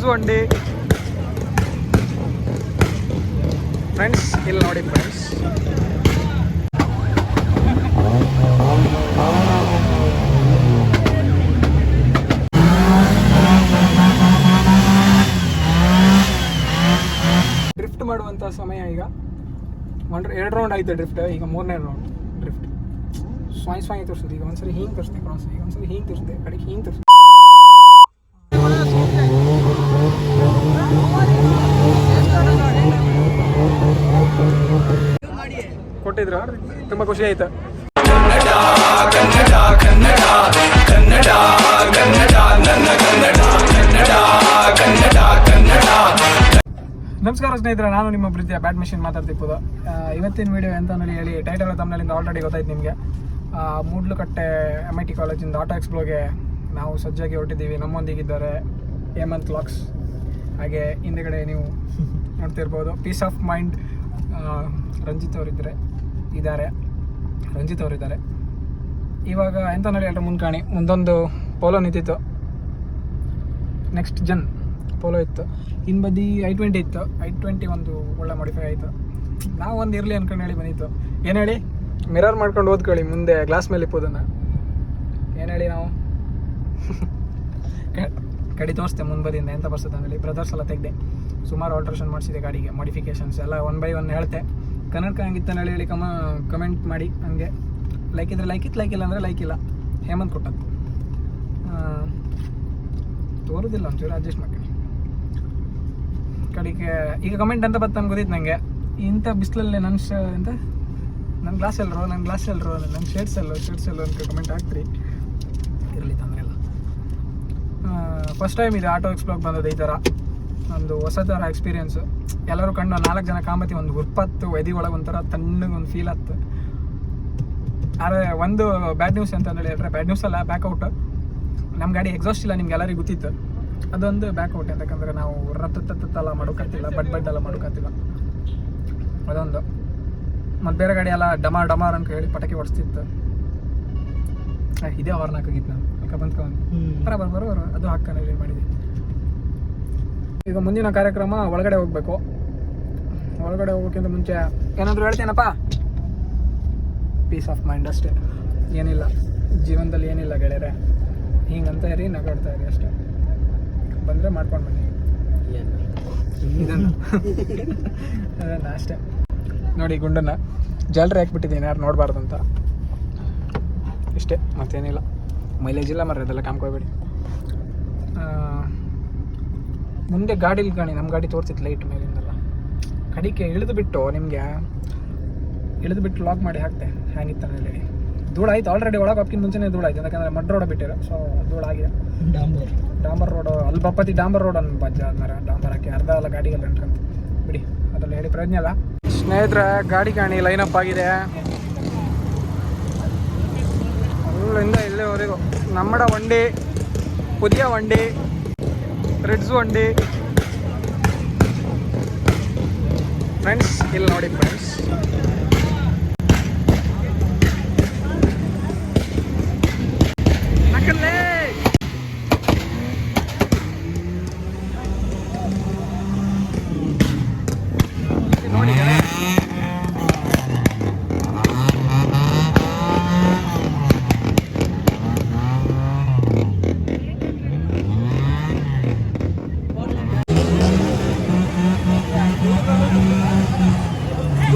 Threads ಒಂಡಿ. Friends ಇಲ್ಲಿ ನೋಡಿ friends drift ಮಾಡುವಂಥ ಸಮಯ ಈಗ. ಒಂದು ಎರಡು ರೌಂಡ್ ಆಯ್ತು ಡ್ರಿಫ್ಟ್ ಈಗ ಮೂರನೇ ರೌಂಡ್ ಡ್ರಿಫ್ಟ್ ಸ್ವಾಯಿ ಸ್ವಾಯಿ ತೋರಿಸೋದು. ಈಗ ಒಂದ್ಸರಿ ಹಿಂಗೆ ತೋರಿಸ್ತೀನಿ ಕ್ರಾಸ್ ಈಗ ಒಂದ್ಸರಿ ಹಿಂಗೆ ತೋರಿಸ್ತೆ ಕಡೆಗೆ ಹಿಂಗೆ ತೋರಿಸ್ತೆ ತುಂಬ ಖುಷಿ ಆಯ್ತು. ನಮಸ್ಕಾರ ಸ್ನೇಹಿತರೆ, ನಾನು ನಿಮ್ಮ ಪ್ರೀತಿಯ ಬ್ಯಾಟ್ ಮಿಷಿನ್ ಮಾತಾಡ್ತಿಪ್ಪುದು ಇವತ್ತಿನ ವಿಡಿಯೋ ಎಂತ ನೋಡಿ ಹೇಳಿ ಟೈಟಲ್ ತಮ್ಮಲ್ಲಿಂದ ಆಲ್ರೆಡಿ ಗೊತ್ತಾಯ್ತು ನಿಮಗೆ. ಮೂಡ್ಲುಕಟ್ಟೆ ಎಂ ಐ ಟಿ ಕಾಲೇಜಿಂದ ಆಟೋ ಎಕ್ಸ್ಪ್ಲೋಗೆ ನಾವು ಸಜ್ಜಾಗಿ ಹೊರಟಿದ್ದೀವಿ. ನಮ್ಮೊಂದಿಗಿದ್ದಾರೆ ಹೇಮಂತ್ ಲಾಕ್ಸ್ ಹಾಗೆ ಹಿಂದೆಗಡೆ ನೀವು ನೋಡ್ತಿರ್ಬೋದು. ಪೀಸ್ ಆಫ್ ಮೈಂಡ್ ರಂಜಿತ್ ಅವರಿದ್ದಾರೆ ಇದ್ದಾರೆ. ರಂಜಿತ್ ಅವರಿದ್ದಾರೆ. ಇವಾಗ ಎಂತ ನೋಡಿ ಎಲ್ಲರೂ ಮುಂದ್ಕಾಣಿ ಮುಂದೊಂದು ಪೋಲೋ ನಿಂತಿತ್ತು. ನೆಕ್ಸ್ಟ್ ಜನ್ ಪೋಲೋ ಇತ್ತು. ಬದಿ ಐ ಟ್ವೆಂಟಿ ಇತ್ತು. ಐ ಟ್ವೆಂಟಿ ಒಂದು ಒಳ್ಳೆ ಮಾಡಿಫೈ ಆಯಿತು. ನಾವು ಒಂದು ಇರಲಿ ಅನ್ಕೊಂಡು ಹೇಳಿ ಬಂದಿತ್ತು. ಏನು ಹೇಳಿ? ಮಿರರ್ ಮಾಡ್ಕೊಂಡು ಓದ್ಕೊಳ್ಳಿ ಮುಂದೆ ಗ್ಲಾಸ್ ಮೇಲೆ ಇಪ್ಪೋದನ್ನು. ಏನು ಹೇಳಿ ನಾವು? ಕಡಿ ತೋರಿಸ್ತೆ ಮುಂಬದಿಯಿಂದ ಎಂತ ಬರ್ಸುತ್ತೆ ಆಮೇಲೆ ಬ್ರದರ್ಸ್ ಎಲ್ಲ ತೆಗ್ದೆ. ಸುಮಾರು ಆಲ್ಟ್ರೇಷನ್ ಮಾಡಿಸಿದೆ ಗಾಡಿಗೆ ಮಾಡಿಫಿಕೇಶನ್ಸ್ ಎಲ್ಲ ಒನ್ ಬೈ ಒನ್ ಹೇಳ್ತೆ. ಕನ್ನಡ ಹಂಗಿತ್ತು ಹೇಳಿ ಹೇಳಿ ಕಮ ಕಮೆಂಟ್ ಮಾಡಿ, ಹಂಗೆ. ಲೈಕ್ ಇದ್ರೆ ಲೈಕ್ ಇತ್ತು ಲೈಕ್ ಇಲ್ಲ ಅಂದರೆ ಲೈಕ್ ಇಲ್ಲ. ಹೇಮಂತ್ ಕೊಟ್ಟದ್ದು ತೋರೋದಿಲ್ಲ ಒಂಚೂರು ಅಡ್ಜಸ್ಟ್ ಮಾಡಿ ಕಡೆಗೆ, ಈಗ ಕಮೆಂಟ್ ಅಂತ ಬತ್ತ ನಮ್ಗೆ ಗೊತ್ತಿತ್ತು ನನಗೆ ಇಂಥ ಬಿಸಿಲಲ್ಲಿ ನನ್ನ ಶ, ಎಂತ? ನನ್ನ ಗ್ಲಾಸ್ ಎಲ್ಲರೂ ನನ್ನ ಗ್ಲಾಸ್ ಎಲ್ಲರೂ ನನ್ನ ಶೇಡ್ಸ್ ಎಲ್ಲೋ ಶರ್ಟ್ಸ್ ಎಲ್ಲೋ ಅಂತ ಕಮೆಂಟ್ ಹಾಕ್ತೀರಿ. ಇರಲಿ ತೊಂದರೆ ಇಲ್ಲ. ಫಸ್ಟ್ ಟೈಮ್ ಇದೆ ಆಟೋ ಎಕ್ಸ್ಪ್ಲೋಗ್ ಬಂದದ್ದು ಈ ಥರ ಒಂದು ಹೊಸ ಥರ ಎಕ್ಸ್ಪೀರಿಯೆನ್ಸು ಎಲ್ಲರೂ ಕಣ್ಣು ನಾಲ್ಕು ಜನ ಕಾಂಬತಿ ಒಂದು ಉರ್ಪತ್ತು ವೈದಿ ಒಳಗೆ ಒಂಥರ ತಣ್ಣಗೆ ಒಂದು ಫೀಲ್ ಆಯ್ತು ಆದರೆ ಒಂದು ಬ್ಯಾಡ್ ನ್ಯೂಸ್ ಅಂತ ಹೇಳಿದ್ರೆ ಬ್ಯಾಡ್ ನ್ಯೂಸ್ ಅಲ್ಲ ಬ್ಯಾಕ್ಔಟ್ ನಮ್ಮ ಗಾಡಿ ಎಕ್ಸಾಸ್ಟ್ ಇಲ್ಲ ನಿಮ್ಗೆ ಎಲ್ಲರಿಗೂ ಗೊತ್ತಿತ್ತು. ಅದೊಂದು ಬ್ಯಾಕ್ಔಟ್ ಯಾಕಂದ್ರೆ ನಾವು ರತ್ತಲ್ಲ ಮಾಡೋಕತ್ತಿಲ್ಲ ಬಡ್ ಬಡ್ ಎಲ್ಲ ಮಾಡೋಕತ್ತಿಲ್ಲ ಅದೊಂದು. ಮತ್ತು ಬೇರೆ ಗಾಡಿ ಎಲ್ಲ ಡಮಾರ್ ಡಮಾರ್ ಅಂತ ಹೇಳಿ ಪಟಾಕಿ ಹೊಡಿಸ್ತಿತ್ತು. ಇದೇ ಅವ್ರನ್ನ ಹಾಕಿತ್ತು ನಾನು. ಅಕ್ಕ ಬಂದ್ಕೊಂಡು ಬರ ಬರ ಬರೋ ಅದು ಹಾಕ್ಕೊಂಡು ಮಾಡಿದ್ವಿ. ಈಗ ಮುಂದಿನ ಕಾರ್ಯಕ್ರಮ ಒಳಗಡೆ ಹೋಗ್ಬೇಕು. ಒಳಗಡೆ ಹೋಗೋಕ್ಕಿಂತ ಮುಂಚೆ ಏನಾದರೂ ಹೇಳ್ತೇನಪ್ಪ? ಪೀಸ್ ಆಫ್ ಮೈಂಡ್ ಅಷ್ಟೇ. ಏನಿಲ್ಲ. ಜೀವನದಲ್ಲಿ ಏನಿಲ್ಲ ಗೆಳೆಯರೆ. ಹಿಂಗಂತ ಇರಿ, ನಗಾಡ್ತಾ ಇರಿ ಅಷ್ಟೇ. ಬಂದರೆ ಮಾಡ್ಕೊಂಡು ಬನ್ನಿ. ಇದನ್ನು. ಅದನ್ನ ಅಷ್ಟೇ. ನೋಡಿ ಗುಂಡನ್ನ. ಜಲ್ರಿ ಹಾಕ್ಬಿಟ್ಟಿದ್ದೀನಿ, ಯಾರು ನೋಡಬಾರ್ದು ಅಂತ ಇಷ್ಟೇ, ಮತ್ತೇನಿಲ್ಲ. ಮೈಲೇಜ್ ಇಲ್ಲ ಮರ ಅದೆಲ್ಲ ಕಾಮ್ಕೋಬೇಡಿ. ಮುಂದೆ ಗಾಡಿ ಕಾಣಿ ನಮ್ಮ ಗಾಡಿ ತೋರಿಸಿತ್ತು ಲೈಟ್ ಮೇಲಿಂದೆಲ್ಲ. ಕಡಿಕೆ ಇಳಿದು ಬಿಟ್ಟು ನಿಮಗೆ ಇಳಿದು ಬಿಟ್ಟು ಲಾಕ್ ಮಾಡಿ ಹಾಕ್ತೆ ಹ್ಯಾಂಗಿತ್ತು ಹೇಳಿ. ಧೂಳ ಆಯ್ತು ಆಲ್ರೆಡಿ ಒಳಗೆ ಹೋಗ್ಕಿಂತ ಮುಂಚೆನೇ ಧೂಳ ಆಯ್ತು ಯಾಕಂದರೆ ಮಡ್ ರೋಡ್ ಬಿಟ್ಟಿರೋ ಸೊ ಧೂಳ ಆಗಿದೆ. ಡಾಂಬರ್. ಡಾಂಬರ್ ರೋಡ್ ಅಲ್ಲಿ ಬಪ್ಪತಿ ಡಾಂಬರ್ ರೋಡ್ ಅನ್ನ ಬಜ್ಜ ಆದ್ಮೇಲೆ ಡಾಂಬರ್ ಹಾಕಿ ಅರ್ಧ ಅಲ್ಲ ಗಾಡಿಗೆಲ್ಲ ಎಂಟ್ರಂತ ಬಿಡಿ ಅದ್ರಲ್ಲಿ ಹೇಳಿ ಪ್ರಜ್ಞೆ ಅಲ್ಲ ಸ್ನೇಹಿತರೆ ಗಾಡಿ ಕಾಣಿ ಲೈನ್ ಅಪ್ ಆಗಿದೆ ಅಲ್ಲಿಂದ ಇಲ್ಲಿವರೆಗೂ. ನಮ್ಮಡ ವಂಡಿ ಪುದಿಯ ವಂಡಿ ರೆಡ್ಸ್ ವಂಡಿ ಫ್ರೆಂಡ್ಸ್ ಇಲ್ಲಿ ನೋಡಿ ಫ್ರೆಂಡ್ಸ್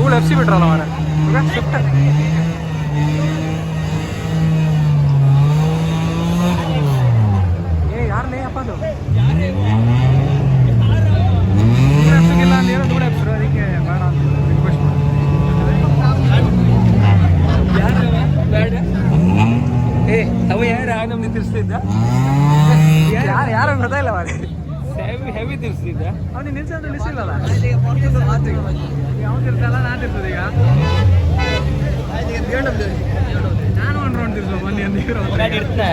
ಧೂಳು ಎಫ್ಸಿ ಬಿಟ್ರಲ್ಲ ಮಾರ ಶಿಫ್ಟ್ ಏ ಯಾರಲ್ಲೇ ಅಪ್ಪ ಅದು? ಧೂಳು ಎರ್ಸ್ರು ಅದಕ್ಕೆ ಬೇಡ ಅಂತ ರಿಕ್ವೆಸ್ಟ್ ಏ ಅವ ಯಾರು ನಮ್ಗೆ ತಿರ್ಸ್ತಿದ್ದ? ಯಾರು ಯಾರು ಗೊತ್ತಾಯಿಲ್ಲ ಮಾರೆ ಹೆವಿ ತಿರ್ಸ್ತಿದ್ದ? ಅವ್ನಿಗೆ ನಿಲ್ಸ ಅಂದ್ರೆ ನಿಲ್ಸಿಲ್ಲಲ್ಲ. ಯಾವ್ದು ಇರ್ತಲ್ಲ ನಾನು ಇರ್ತದೆ ಈಗ ನಾನು ಒಂದು ರೌಂಡ್ ತಿರ್ಸೋ ಬನ್ನಿ ಅಂತ ಗಾಡಿ ಇರ್ತಾ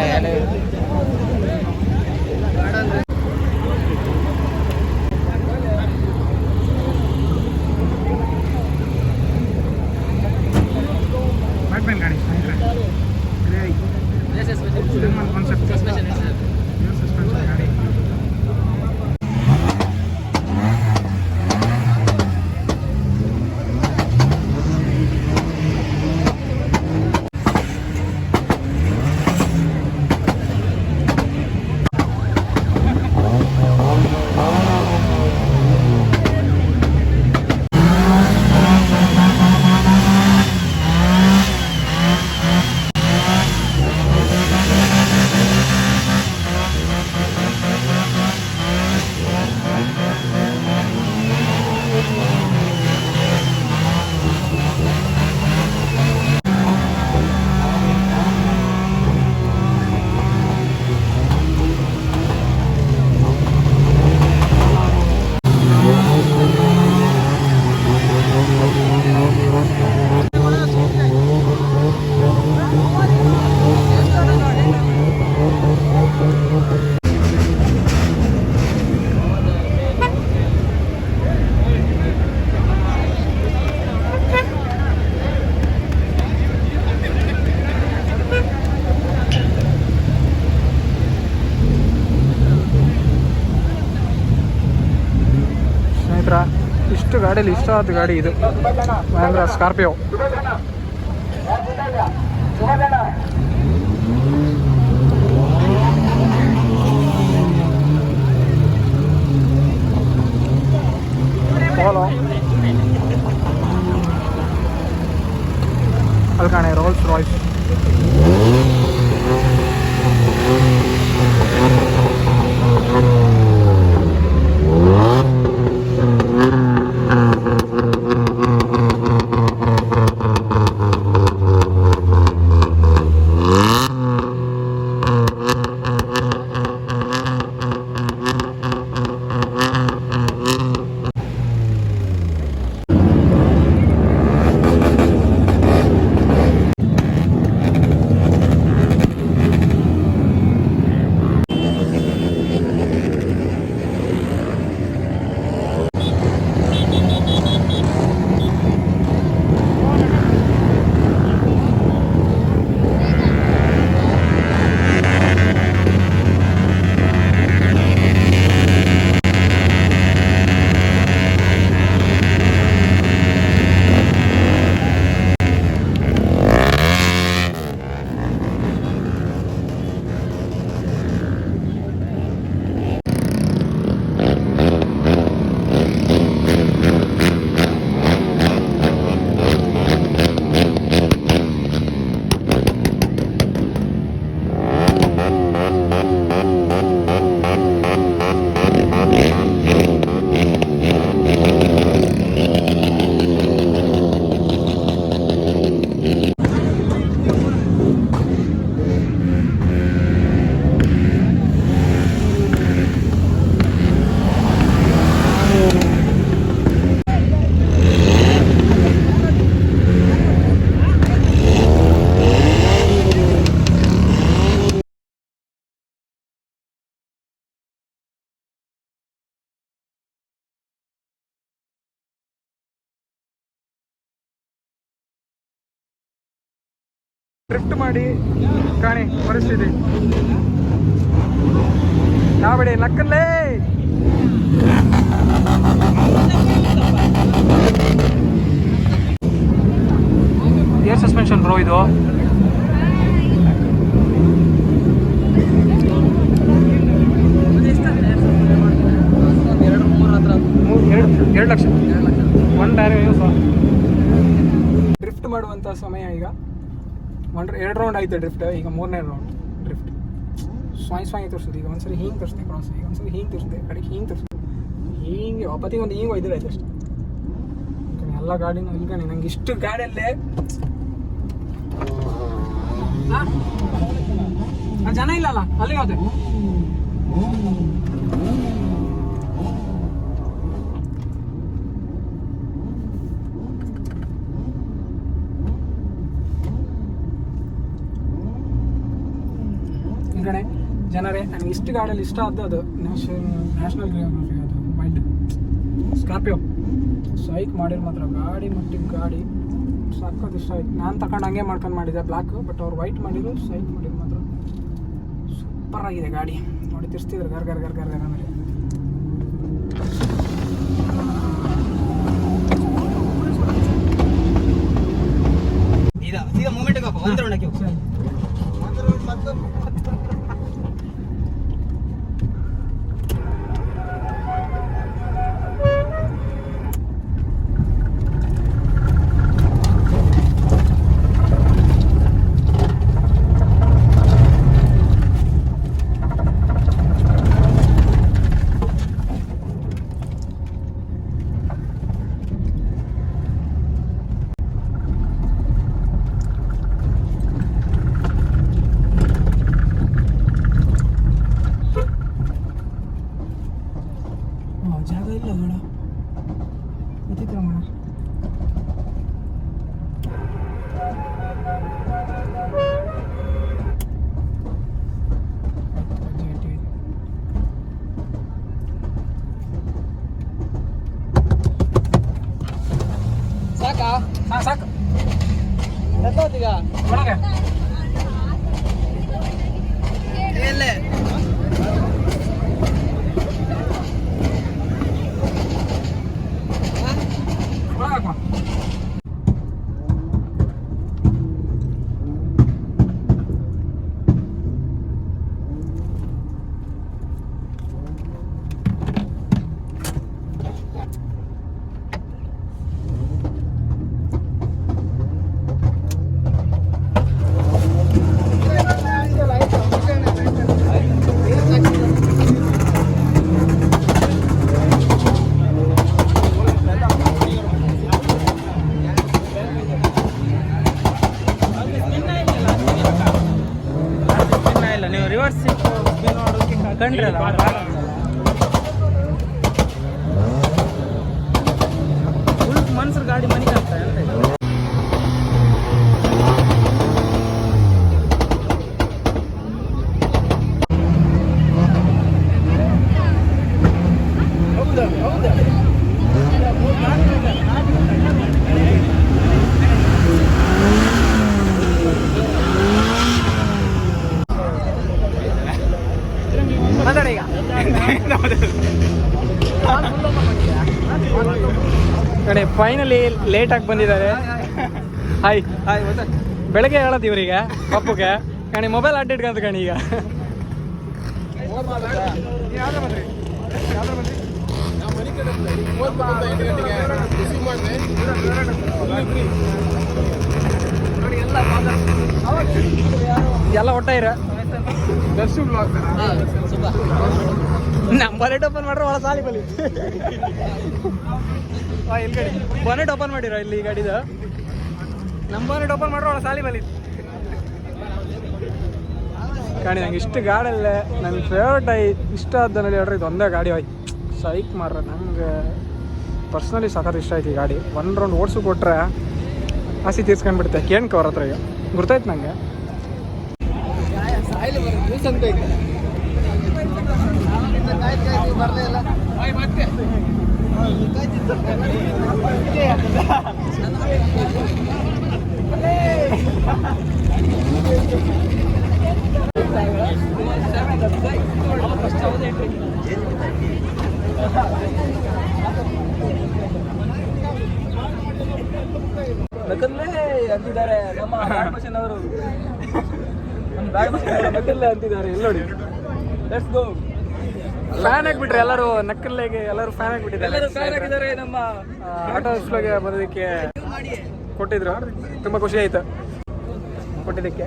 ಬ್ಯಾಟ್ಮ್ಯಾನ್ ಗಾಡಿ ಕಾನ್ಸೆಪ್ಟ್ ಗಾಡಿ ಇಷ್ಟು ಗಾಡಿಯಲ್ಲಿ ಇಷ್ಟ ಆದ ಗಾಡಿ ಇದು ಮಹೇಂದ್ರ ಸ್ಕಾರ್ಪಿಯೋ ಪೋಲೋ ಅಲ್ಲಿ ಕಾಣೆ ರೋಲ್ಸ್ ರಾಯ್ಸ್ ಡ್ರಿಫ್ಟ್ ಮಾಡಿ ಕಾಣಿ ಪರಿಸ್ಥಿತಿ ನಾವಡೆ ಲಕ್ಕಲ್ಲೇ ಏರ್ ಸಸ್ಪೆನ್ಷನ್ ಬ್ರೋ ಇದು. ಎರಡು ಲಕ್ಷ. ಒನ್ ಟೈರ್ ಡ್ರಿಫ್ಟ್ ಮಾಡುವಂಥ ಸಮಯ ಈಗ. ಒನ್ ಎರಡು ರೌಂಡ್ ಆಯ್ತು ಡ್ರಿಫ್ಟ್ ಈಗ ಮೂರನೇ ರೌಂಡ್ ಡ್ರಿಫ್ಟ್ ಸ್ವಾಯಿ ಸ್ವಾಯಿ ತೋರಿಸ್ತದೆ ಈಗ ಒಂದ್ಸರಿ ಹಿಂಗೆ ತೋರಿಸ್ತೆ ಕ್ರಾಸ್ ಈಗ ಒಂದ್ಸರಿ ಹಿಂಗೆ ತೋರಿಸಿದೆ ಕಡೆಗೆ ಹಿಂಗೆ ತೋರಿಸಿದೆ. ಹಿಂಗೆ ಒಪ್ಪತ್ತಿಗೆ ಒಂದು ಹಿಂಗೆ ಒಯ್ದಿರ ಆಯ್ತು ಅಷ್ಟೇ ಎಲ್ಲ ಗಾಡಿನೂ ಈಗ ಕಣೆ ನಂಗೆ ಇಷ್ಟು ಗಾಡಿಯಲ್ಲೇ ಜನ ಇಲ್ಲಲ್ಲ, ಅಲ್ಲಿಗೆ ಹೋದೆ ಈ ಕಡೆ ಜನರೇ ನನಗೆ ಇಷ್ಟು ಗಾಡಿಯಲ್ಲಿ ಇಷ್ಟ ಆದ್ದು ಅದು. ನ್ಯಾಷನಲ್ ನ್ಯಾಷನಲ್ ಅದು ವೈಲ್ಡ್ ಸ್ಕಾರ್ಪಿಯೋ ಸೈಕ್ ಮಾಡಿರ್ ಮಾತ್ರ ಗಾಡಿ ಮಟ್ಟಿಗೆ ಗಾಡಿ. ಸಾಕೋದು ಇಷ್ಟ ಆಯ್ತು. ನಾನು ತಗೊಂಡು ಹಂಗೆ ಮಾಡ್ಕೊಂಡು ಮಾಡಿದ್ದೆ ಬ್ಲ್ಯಾಕ್ ಬಟ್ ಅವ್ರು ವೈಟ್ ಮಾಡಿದ್ರು ಸೈಕ್ ಮಾಡಿದ್ರು ಮಾತ್ರ. ಸೂಪರ್ ಆಗಿದೆ ಗಾಡಿ. ನೋಡಿ ತಿರ್ಸ್ತಿದ್ರು ಗರ್ ಗರ್ ಗರ್ ಗರ್ ಗರ್ ಅಂದರೆ ಸೀದಾ ಸೀದಾ ಮೂಮೆಂಟ್ ಒಂದು ಜಾಗ ಇಲ್ಲ ನೋಡ ಗೊತ್ತಿತ್ತು ರಮಣ ಸಾಕಾ ಹಾ ಸಾಕು ಎತ್ತೋತೀಗ ಒಳಗೆ கண்டுறான் ಫೈನಲಿ ಲೇಟಾಗಿ ಬಂದಿದ್ದಾರೆ. ಹಾಯ್ ಹಾಯ್ ಬೆಳಗ್ಗೆ ಹೇಳೋದು ಇವ್ರಿಗೆ, ಪಪ್ಪುಗೆ. ಕಣಿ ಮೊಬೈಲ್ ಅಡ್ಡಿಟ್ಕಂತ ಕಣಿ ಈಗ. ಎಲ್ಲ ಒಟ್ಟ ಇರ? ನಂಬರ್ ಓಪನ್ ಮಾಡ್ರೆ ಒಳ ಸಾಲಿ ಬಲಿ. ಹಾ ಇಲ್ಲಿ ಗಾಡಿ. ಬನೆಟ್ ಓಪನ್ ಮಾಡಿರೋ ಇಲ್ಲಿ ಗಾಡಿದು. ನಮ್ಮ ಬನೆಟ್ ಓಪನ್ ಮಾಡ್ರೋ, ಅವಳ ಸಾಲಿ ಬಲಿ ಕಾಣಿ ನಂಗೆ ಇಷ್ಟು ಗಾಡಲ್ಲೇ ನನ್ನ ಫೇವ್ರೇಟ್ ಐ, ಇಷ್ಟ ಆದ್ದನಲ್ಲಿ ಹೇಳ್ರಿ ಇದು ಒಂದೇ ಗಾಡಿ ಹೋಯ್ ಸೈಕ್ ಮಾರ್ರೆ, ನಂಗೆ ಪರ್ಸ್ನಲಿ ಸಖತ್ ಇಷ್ಟ ಆಯ್ತು ಈ ಗಾಡಿ. ಒನ್ ರೌಂಡ್ ಓಡಿಸು ಕೊಟ್ರೆ ಹಸಿ ತೀರ್ಸ್ಕೊಂಡ್ಬಿಡುತ್ತೆ. ಕೇಣ್ಕ ಅವ್ರ ಹತ್ರ ಈಗ. ಗುರ್ತಾಯ್ತು ನಂಗೆ? ನಕಲ್ಲೇ ಅಂತಿದ್ದಾರೆ. ನಮ್ಮ ಬ್ಯಾಡ್ಮಿಂಟನ್ ಅವರು. ನಕಲ್ಲೇ ಅಂತಿದ್ದಾರೆ. ಎಲ್ಲ ನೋಡಿ. ಲೆಟ್ಸ್ ಗೋ ಫ್ಯಾನ್ ಆಗ್ಬಿಟ್ರೆ ಎಲ್ಲರೂ ನಕ್ಕಲ್ಲೆಗೆ ಎಲ್ಲರೂ ಫ್ಯಾನ್ ಆಗಿಬಿಟ್ಟಿದ್ದಾರೆ. ಫ್ಯಾನ್ ಆಗಿದ್ದಾರೆ ನಮ್ಮ ಆಟೋ ಸ್ಲೋಗೆ ಬರೋದಕ್ಕೆ ಕೊಟ್ಟಿದ್ರು. ತುಂಬ ಖುಷಿ ಆಯ್ತು. ಕೊಟ್ಟಿದ್ದಕ್ಕೆ.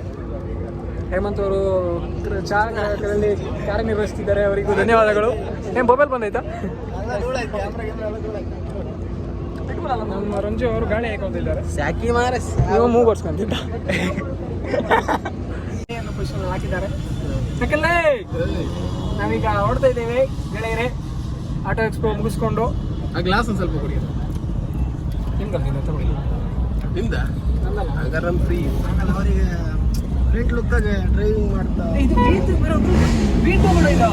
ಹೇಮಂತ್ ಅವರು ಚಾಲಕರಲ್ಲಿ ಕಾರ್ಯನಿರ್ವಹಿಸ್ತಿದ್ದಾರೆ. ಅವರಿಗೂ ಧನ್ಯವಾದಗಳು. ಏನು ಮೊಬೈಲ್ ಬಂದೈತಾ? ನಮ್ಮ ರಂಜು ಅವರು ಗಾಳಿ ಹಾಕೊಂಡಿದ್ದಾರೆ ಸಾಕಿ ಮಾರಸ್ ನೀವು ಮೂಗು ಒರ್ಸ್ಕೊಂತಿದ್ದ ಪೊಸಿಷನ್ ಹಾಕಿದ್ದಾರೆ? ಯಾಕಲ್ಲೇ ನಾವೀಗ ಹೊಡ್ತಾ ಇದ್ದೇವೆ ಗೆಳೆಯರೆ. ಆಟೋ ಎಕ್ಸ್ಪೋ ಮುಗಿಸ್ಕೊಂಡು. ಆ ಗ್ಲಾಸ್ ಒಂದು ಸ್ವಲ್ಪ ಕೊಡಿ ನಿಮ್ಗೆ ಅಲ್ಲಿಂದ ತಗೊಳ್ಳಿ. ನಿಮ್ದ? ಹಾಗಾದ್ರೆ ಫ್ರೀ ಆಮೇಲೆ ಅವರಿಗೆ ಫ್ರಂಟ್ ಲುಕ್ಕಾಗೆ ಡ್ರೈವಿಂಗ್ ಮಾಡ್ತಾ. ಇದು ಬೀತು ಬರೋದು ಬೀಟ್ ಕೂಡ ಇಲ್ಲ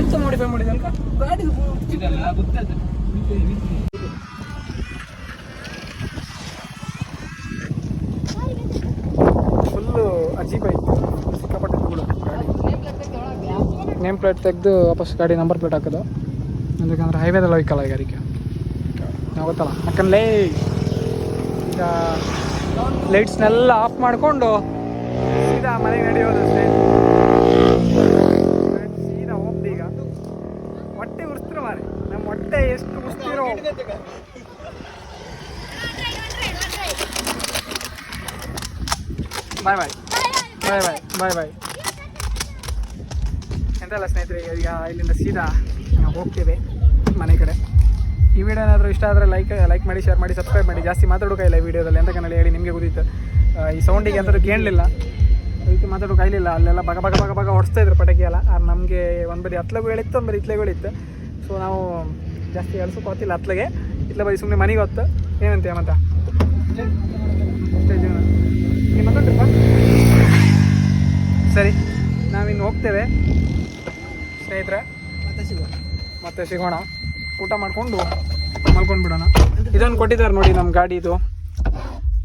ಎಂತ ಮಾಡಿಫೈ ಮಾಡಿದೆ ಅಲ್ಕ ಗಾಡಿ ಇದೆಲ್ಲ ಗೊತ್ತಾಯ್ತು ಫುಲ್ಲು ಅಜೀಬ್ ಆಯ್ತು ಸಿಕ್ಕಾಪಟ್ಟೆ ತಗೊಳ್ಳೋ ಗಾಡಿ ನೇಮ್ ಪ್ಲೇಟ್ ತೆಗೆದು ವಾಪಸ್ ಗಾಡಿ ನಂಬರ್ ಪ್ಲೇಟ್ ಹಾಕೋದು. ಅಂದ್ರೆ ಹೈವೇದಲ್ಲ ವೆಹಿಕಲ್ ಈಗ ಅದಕ್ಕೆ ನಾವು ಗೊತ್ತಲ್ಲ? ಯಾಕಂದ್ರೆ ಈಗ ಲೈಟ್ಸ್ನೆಲ್ಲ ಆಫ್ ಮಾಡಿಕೊಂಡು ಸೀದಾ ಮನೆಗೆ ನಡೆಯೋದು ಸೀದಾ ಹೋಗ್ದು ಈಗ. ಹೊಟ್ಟೆ ಉರಿಸ್ತಿರೋ ಮಾರಿ. ನಮ್ಮ ಹೊಟ್ಟೆ ಎಷ್ಟು ಉರಿಸ್ತಿರೋ. ಬಾಯ್ ಬಾಯ್ ಬಾಯ್ ಬಾಯ್ ಬಾಯ್ ಬಾಯ್ ಎಂತಲ್ಲ ಸ್ನೇಹಿತರೆ, ಈಗ ಇಲ್ಲಿಂದ ಸೀದಾ ಹೋಗ್ತೇವೆ ಮನೆ ಕಡೆ. ಈ ವಿಡಿಯೋ ಏನಾದರೂ ಇಷ್ಟ ಆದರೆ ಲೈಕ್ ಲೈಕ್ ಮಾಡಿ ಶೇರ್ ಮಾಡಿ ಸಬ್ಸ್ಕ್ರೈಬ್ ಮಾಡಿ. ಜಾಸ್ತಿ ಮಾತಾಡೋ ಇಲ್ಲ ಈ ವಿಡಿಯೋದಲ್ಲಿ ಅಂತ ಕನ್ನಡ ಹೇಳಿ ನಿಮಗೆ ಗೊತ್ತಿತ್ತು. ಈ ಸೌಂಡಿಗೆ ಅಂದರೂ ಕೇಳಲಿಲ್ಲ. ಅದಕ್ಕೆ ಮಾತಾಡೋ ಕೈಲಿಲ್ಲ ಅಲ್ಲೆಲ್ಲ ಬಗ ಬಗ ಬಗ ಬಗ ಹೊಡಿಸ್ತಾ ಇದ್ರು ಪಟಾಕಿ ಎಲ್ಲ. ನಮಗೆ ಒಂದು ಬದಿ ಹತ್ಲಗೂ ಹೇಳಿತ್ತು ಒಂದು ಬದಿ ಇತ್ಲೆಗೂ ಹೇಳಿತ್ತು. ಸೊ ನಾವು ಜಾಸ್ತಿ ಎಳ್ಸೋಕೆ ಗೊತ್ತಿಲ್ಲ ಹತ್ಲಗೆ. ಇತ್ಲ ಬದಿ ಸುಮ್ಮನೆ ಮನೆಗೆ ಹೊತ್ತು. ಏನಂತೆ ಜೀವನ ನಿಮ್ಮ ಸರಿ, ನಾವಿನ್ನು ಹೋಗ್ತೇವೆ. ಸ್ನೇಹಿತರೆ? ಮತ್ತೆ ಸಿಗೋಣ. ಊಟ ಮಾಡಿಕೊಂಡು ಮಲ್ಕೊಂಡು ಬಿಡೋಣ. ಇದೊಂದು ಕೊಟ್ಟಿದ್ದಾರೆ ನೋಡಿ ನಮ್ಮ ಗಾಡಿ ಇದು.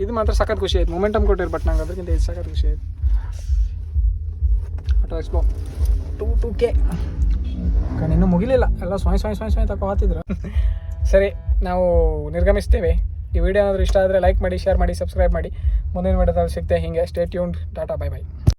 ಇದು ಮಾತ್ರ ಸಖತ್ ಖುಷಿ ಆಯ್ತು. ಮೊಮೆಂಟಮ್ ಕೊಟ್ಟಿರು ಬಟ್ ನಂಗೆ ಅದಕ್ಕಿಂತ ಇದು ಸಖತ್ ಖುಷಿ ಆಯ್ತು. Auto Expo two two K. ಇನ್ನೂ ಮುಗಿಲಿಲ್ಲ. ಎಲ್ಲ ಸ್ವಾಯಿ ಸ್ವಾಯಿ ಸ್ವಾಯಿ ಸ್ವಾಯಿ ತಗೋ ಹಾತಿದ್ರು. ಸರಿ ನಾವು ನಿರ್ಗಮಿಸ್ತೇವೆ. ಈ ವಿಡಿಯೋ ಏನಾದರೂ ಇಷ್ಟ ಆದರೆ ಲೈಕ್ ಮಾಡಿ ಶೇರ್ ಮಾಡಿ ಸಬ್ಸ್ಕ್ರೈಬ್ ಮಾಡಿ. ಮುಂದಿನ ವಿಡಿಯೋದಲ್ಲಿ ಸಿಗ್ತೇವೆ. ಹೀಗೆ. Stay tune tata bye bye